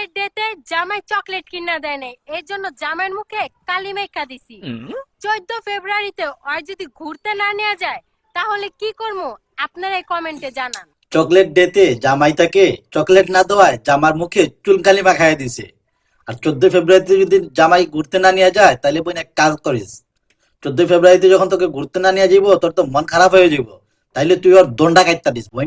Chocolate ডেতে জামাই chocolate কিনা দেয় নাই। এর জন্য জামাইয়ের মুখে কালি মেকা দিছি। চোদ্দ ফেব্রুয়ারিতে আর যদি ঘুরতে না নেওয়া যায় তাহলে কি করব? আপনারাই কমেন্টে জানান। চকলেট ডেতে জামাইটাকে চকলেট না দেওয়ায় জামার মুখে চুলকালি মাখায় দিছে। আর চোদ্দ ফেব্রুয়ারিতে যদি জামাই ঘুরতে না নিয়ে যায় তাহলে বোন এক কাজ করিস। চোদ্দ ফেব্রুয়ারিতে যখন তোকে ঘুরতে না নিয়ে যাব তোর তো মন খারাপ হয়ে যাব তাইলে তুই ওর দণ্ডা কাটতা দিস বোন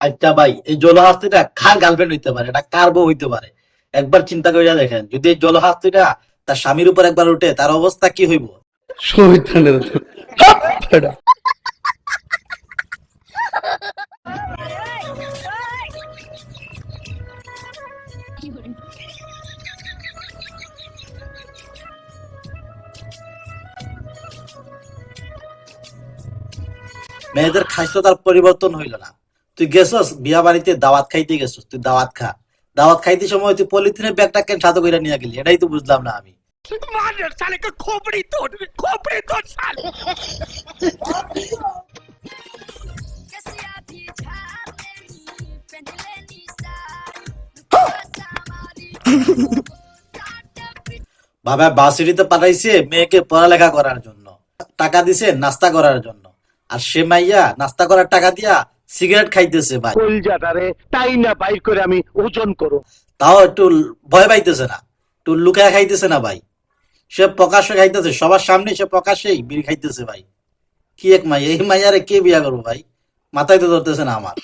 আচ্ছা ভাই, এই জলহাস্তিটা কার গার্লফ্রেন্ড হইতে পারে? এটা কার বউ হইতে পারে? একবার চিন্তা করে দেখেন, যদি এই জলহাস্তিটা তার স্বামীর উপর একবার উঠে, তার অবস্থা কি হইব? মেয়েদের খাইছো তার পরিবর্তন হইল না। তুই গেছস বিয়া বাড়িতে দাওয়াত খাইতে গেছস তুই দাওয়াত খা। দাওয়াত খাইতে সময় তুই পলিথিনের ব্যাগটা কেন সাথে করে নিয়ে গেলি? এটাই তো বুঝলাম না আমি। বাবা বাসিটিতে পাঠাইছে মেয়েকে পড়ালেখা করার জন্য। টাকা দিছে নাস্তা করার জন্য। আর সে মাইয়া নাস্তা করার টাকা দিয়া সিগারেট খাইতেছে ভাই। কলজাটারে তাই না বাইর করে আমি ওজন করো। তাও একটু ভয় পাইতেছে না একটু লুকায় খাইতেছে না ভাই। সে প্রকাশ্যে খাইতেছে সবার সামনে সে প্রকাশ্যেই বিড়ি খাইতেছে ভাই। কি এক মাইয়া এই মাইয়ারে কে বিয়া করব ভাই? মাথায় তো ধরতেছে না আমার।